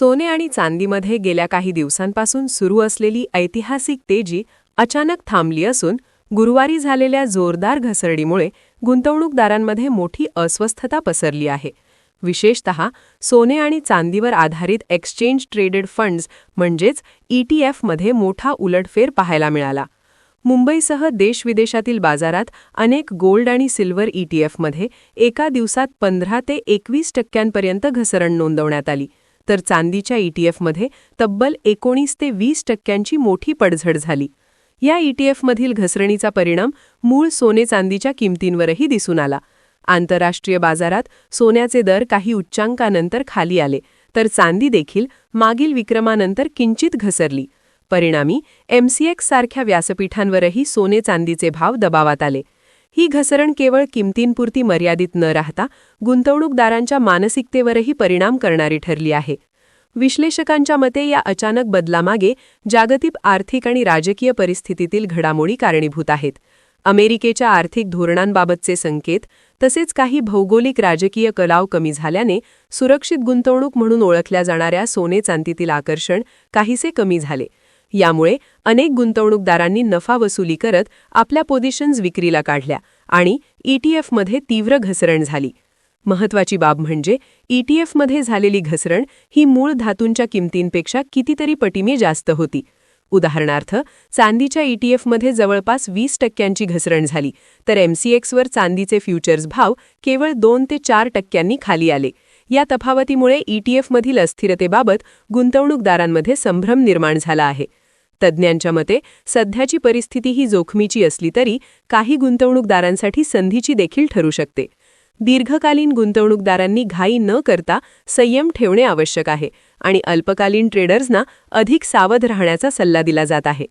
सोने आणि चांदीमध्ये गेल्या काही दिवसांपासून सुरू असलेली ऐतिहासिक तेजी अचानक थांबली असून गुरुवारी झालेल्या जोरदार घसरणीमुळे गुंतवणूकदारांमध्ये मोठी अस्वस्थता पसरली आहे. विशेषत सोने आणि चांदीवर आधारित एक्सचेंज ट्रेडेड फंड्स म्हणजेच ईटीएफमध्ये मोठा उलटफेर पाहायला मिळाला. मुंबईसह देशविदेशातील बाजारात अनेक गोल्ड आणि सिल्वर ईटीएफमध्ये एका दिवसात पंधरा ते एकवीस टक्क्यांपर्यंत घसरण नोंदवण्यात आली. तर चांदीच्या ईटीएफमध्ये तब्बल एकोणीस ते वीस टक्क्यांची मोठी पडझड झाली. या ईटीएफमधील घसरणीचा परिणाम मूळ सोने चांदीच्या किमतींवरही दिसून आला. आंतरराष्ट्रीय बाजारात सोन्याचे दर काही उच्चांकानंतर खाली आले तर चांदी देखील मागील विक्रमानंतर किंचित घसरली. परिणामी एमसीएक्स सारख्या व्यासपीठांवरही सोने चांदीचे भाव दबावात आले. ही घसरण केवळ किमतींपुरती मर्यादित न राहता गुंतवणूकदारांच्या मानसिकतेवरही परिणाम करणारी ठरली आहे. विश्लेषकांच्या मते या अचानक बदलामागे जागतिक आर्थिक आणि राजकीय परिस्थितीतील घडामोडी कारणीभूत आहेत. अमेरिकेच्या आर्थिक धोरणांबाबतचे संकेत तसेच काही भौगोलिक राजकीय कलाव कमी झाल्याने सुरक्षित गुंतवणूक म्हणून ओळखल्या जाणाऱ्या सोने चांदीतील आकर्षण काहीसे कमी झाले. यामुळे अनेक गुंतवणूकदारांनी नफा वसुली करत आपल्या पोझिशन्स विक्रीला काढल्या आणि ईटीएफमध्ये तीव्र घसरण झाली. महत्वाची बाब म्हणजे ईटीएफमध्ये झालेली घसरण ही मूळ धातूंच्या किमतींपेक्षा कितीतरी पटीने जास्त होती. उदाहरणार्थ चांदीच्या ईटीएफमध्ये जवळपास वीस टक्क्यांची घसरण झाली तर एमसीएक्सवर चांदीचे फ्युचर्स भाव केवळ दोन ते चार टक्क्यांनी खाली आले. या तफावतीमुळे ईटीएफमधील अस्थिरतेबाबत गुंतवणूकदारांमध्ये संभ्रम निर्माण झाला आहे. तज्ज्ञांच्या मते सध्याची परिस्थिती ही जोखमीची असली तरी काही गुंतवणूकदारांसाठी संधीची देखील ठरू शकते. दीर्घकालीन गुंतवणूकदारांनी घाई न करता संयम ठेवणे आवश्यक आहे आणि अल्पकालीन ट्रेडर्सना अधिक सावध राहण्याचा सल्ला दिला जात आहे.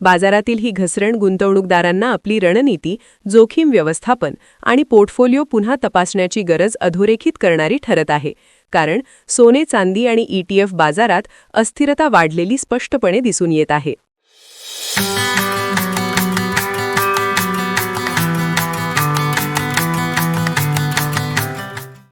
बाजारातील ही घसरण गुंतवणूकदारांना आपली रणनीती जोखीम व्यवस्थापन आणि पोर्टफोलिओ पुन्हा तपासण्याची गरज अधोरेखित करणारी ठरत आहे. कारण सोने चांदी आणि ईटीएफ बाजारात अस्थिरता वाढलेली स्पष्टपणे दिसून येत आहे.